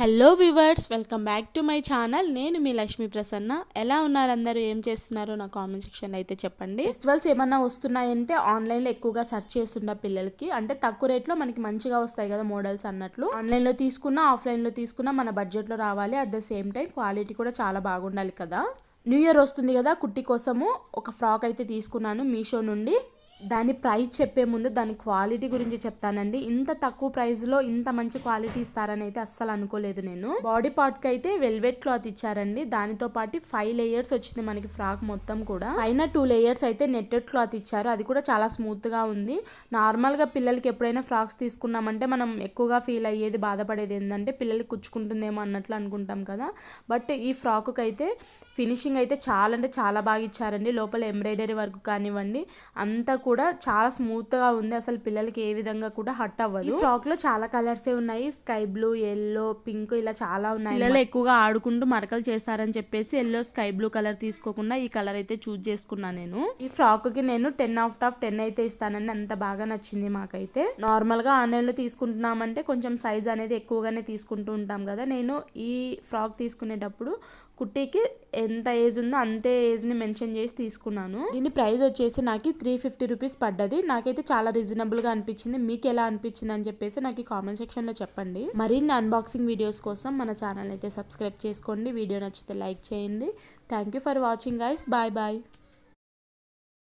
Hello viewers welcome back to my channel. నేను మీ లక్ష్మీ ప్రసన్న. ఎలా ఉన్నారు అందరూ? ఏం చేస్తున్నారో నా కామెంట్ సెక్షన్ అయితే చెప్పండి. ఫెస్టివల్స్ ఏమన్నా వస్తున్నాయంటే ఆన్లైన్లో ఎక్కువగా సెర్చ్ చేస్తున్న పిల్లలకి? అంటే తక్కువ రేట్లో మనకి మంచిగా వస్తాయి కదా మోడల్స్ అన్నట్లు. ఆన్లైన్లో తీసుకున్నా ఆఫ్లైన్లో తీసుకున్నా మన బడ్జెట్లో రావాలి. At the same time quality కూడా చాలా బాగుండాలి కదా. న్యూ ఇయర్ వస్తుంది కదా కుట్టి కోసము ఒక ఫ్రాక్ అయితే తీసుకున్నాను మీషో నుండి. దాని ప్రైస్ చెప్పే ముందు దాని క్వాలిటీ గురించి చెప్తానండి. ఇంత తక్కువ ప్రైస్లో ఇంత మంచి క్వాలిటీ ఇస్తారని అయితే అస్సలు అనుకోలేదు నేను. బాడీ పార్ట్కి అయితే వెల్వెట్ క్లాత్ ఇచ్చారండి. దానితో పాటు ఫైవ్ లేయర్స్ వచ్చింది మనకి ఫ్రాక్ మొత్తం కూడా. పైన టూ లేయర్స్ అయితే నెట్టెడ్ క్లాత్ ఇచ్చారు. అది కూడా చాలా స్మూత్గా ఉంది. నార్మల్గా పిల్లలకి ఎప్పుడైనా ఫ్రాక్స్ తీసుకున్నామంటే మనం ఎక్కువగా ఫీల్ అయ్యేది బాధపడేది ఏంటంటే పిల్లలకి కుచ్చుకుంటుందేమో అన్నట్లు అనుకుంటాం కదా. బట్ ఈ ఫ్రాక్ అయితే ఫినిషింగ్ అయితే చాలా అంటే చాలా బాగా ఇచ్చారండి. లోపల ఎంబ్రాయిడరీ వర్క్ కానివ్వండి అంతా కూడా చాలా స్మూత్గా ఉంది. అసలు పిల్లలకి ఏ విధంగా కూడా హట్ అవ్వదు. ఈ ఫ్రాక్లో చాలా కలర్స్ ఉన్నాయి. స్కై బ్లూ ఎల్లో పింక్ ఇలా చాలా ఉన్నాయి. పిల్లలు ఎక్కువగా ఆడుకుంటూ మరకలు చేస్తారని చెప్పేసి ఎల్లో స్కై బ్లూ కలర్ తీసుకోకుండా ఈ కలర్ అయితే చూస్ చేసుకున్నా నేను. ఈ ఫ్రాక్కి నేను టెన్ ఆఫ్ ఆఫ్ టెన్ అయితే ఇస్తానండి అంత బాగా నచ్చింది మాకైతే. నార్మల్గా ఆన్లైన్లో తీసుకుంటున్నామంటే కొంచెం సైజ్ అనేది ఎక్కువగానే తీసుకుంటూ ఉంటాం కదా. నేను ఈ ఫ్రాక్ తీసుకునేటప్పుడు కుట్టీకి ఎంత ఏజ్ ఉందో అంతే ఏజ్ని మెన్షన్ చేసి తీసుకున్నాను. దీని ప్రైస్ వచ్చేసి నాకు త్రీ ఫిఫ్టీ రూపీస్ పడ్డది. నాకైతే చాలా రీజనబుల్గా అనిపించింది. మీకు ఎలా అనిపించింది అని చెప్పేసి నాకు కామెంట్ సెక్షన్లో చెప్పండి. మరిన్ని అన్బాక్సింగ్ వీడియోస్ కోసం మన ఛానల్ అయితే సబ్స్క్రైబ్ చేసుకోండి. వీడియో నచ్చితే లైక్ చేయండి. Thank you for watching guys bye bye